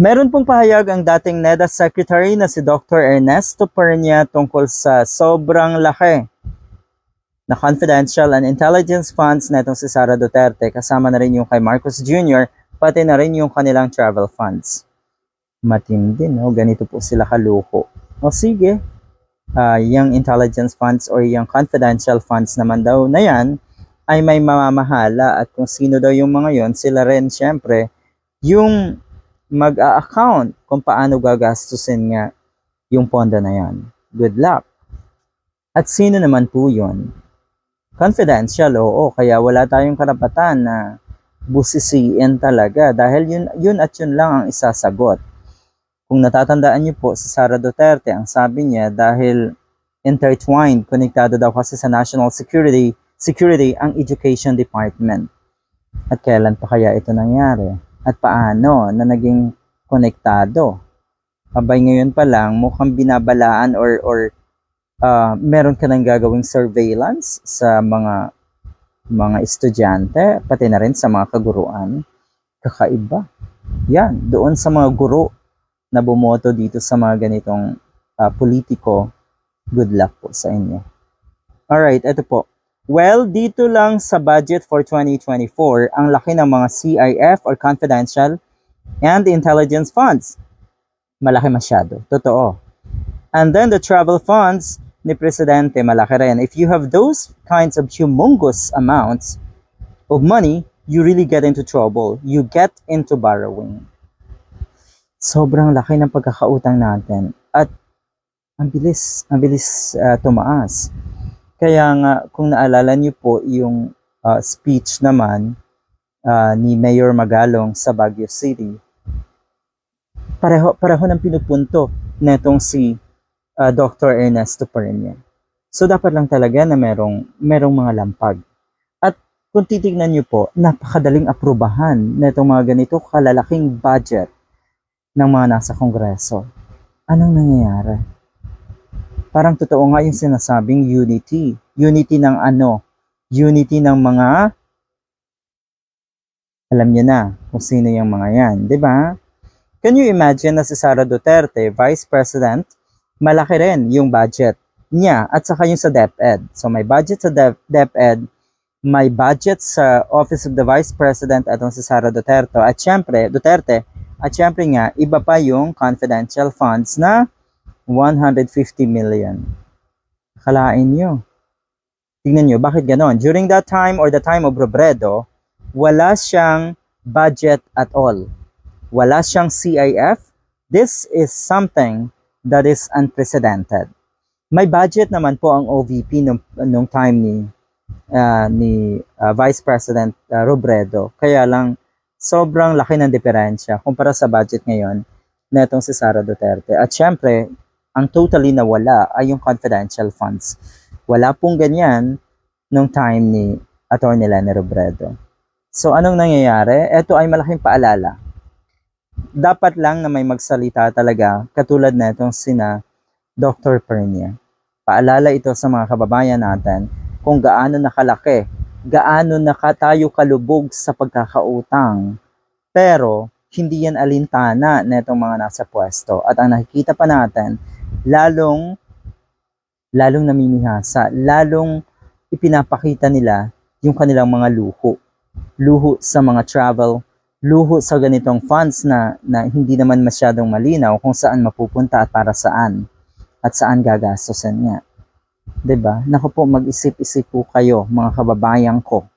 Meron pong pahayag ang dating NEDA Secretary na si Dr. Ernesto Pernia tungkol sa sobrang laki na confidential and intelligence funds na itong si Sara Duterte kasama na rin yung kay Marcos Jr. pati na rin yung kanilang travel funds. Matindi, no? Ganito po sila kaluko. O sige, uh, yung intelligence funds or yung confidential funds naman daw na yan ay may mamamahala at kung sino daw yung mga yon sila rin syempre yung mag-a-account kung paano gagastusin nga yung pondo na yan. Good luck. At sino naman po yun? Confidential, oo. Kaya wala tayong karapatan na busisiin talaga dahil yun, yun at yun lang ang isasagot. Kung natatandaan niyo po sa Sara Duterte, ang sabi niya dahil intertwined, konektado daw kasi sa national security, security ang education department. At kailan pa kaya ito nangyari? At paano na naging konektado. Abay ngayon pa lang, mukhang binabalaan or, or uh, meron ka nang gagawing surveillance sa mga mga estudyante, pati na rin sa mga kaguruan. Kakaiba. Yan, doon sa mga guro na bumoto dito sa mga ganitong uh, politiko, good luck po sa inyo. Alright, ito po. Well, dito lang sa budget for 2024, ang laki ng mga CIF or confidential and intelligence funds. Malaki masyado. Totoo. And then the travel funds ni Presidente malaki rin. If you have those kinds of humongous amounts of money, you really get into trouble. You get into borrowing. Sobrang laki ng pagkakautang natin. At ang bilis, ang bilis uh, tumaas. Kaya nga, kung naalala niyo po yung uh, speech naman uh, ni Mayor Magalong sa Baguio City, pareho, pareho ng pinupunto netong si uh, Dr. Ernesto Perenya. So dapat lang talaga na merong, merong mga lampag. At kung titignan niyo po, napakadaling aprubahan netong mga ganito kalalaking budget ng mga nasa kongreso. Anong nangyayari? Parang totoo nga yung sinasabing unity. Unity ng ano? Unity ng mga alam niyo na kung sino yung mga yan, di ba? Can you imagine na si Sara Duterte, Vice President, malaki rin yung budget niya at saka yung sa DepEd. So may budget sa DepEd, may budget sa Office of the Vice President at si Sara Duterte at syempre, Duterte, at syempre nga, iba pa yung confidential funds na 150 million. Kalain nyo. Tingnan nyo, bakit ganon? During that time or the time of Robredo, wala siyang budget at all. Wala siyang CIF. This is something that is unprecedented. May budget naman po ang OVP nung, nung time ni uh, ni uh, Vice President uh, Robredo. Kaya lang sobrang laki ng diferensya kumpara sa budget ngayon na itong si Sara Duterte. At syempre, ang totally nawala ay yung confidential funds. Wala pong ganyan nung time ni Atty. Lenny Robredo. So anong nangyayari? Ito ay malaking paalala. Dapat lang na may magsalita talaga katulad na itong sina Dr. Pernia. Paalala ito sa mga kababayan natin kung gaano nakalaki, gaano nakatayo kalubog sa pagkakautang. Pero hindi yan alintana na itong mga nasa pwesto. At ang nakikita pa natin lalong lalong namimihasa, lalong ipinapakita nila yung kanilang mga luho. Luho sa mga travel, luho sa ganitong funds na, na hindi naman masyadong malinaw kung saan mapupunta at para saan at saan gagastosin niya. 'Di ba? Nako po, mag-isip-isip po kayo mga kababayan ko.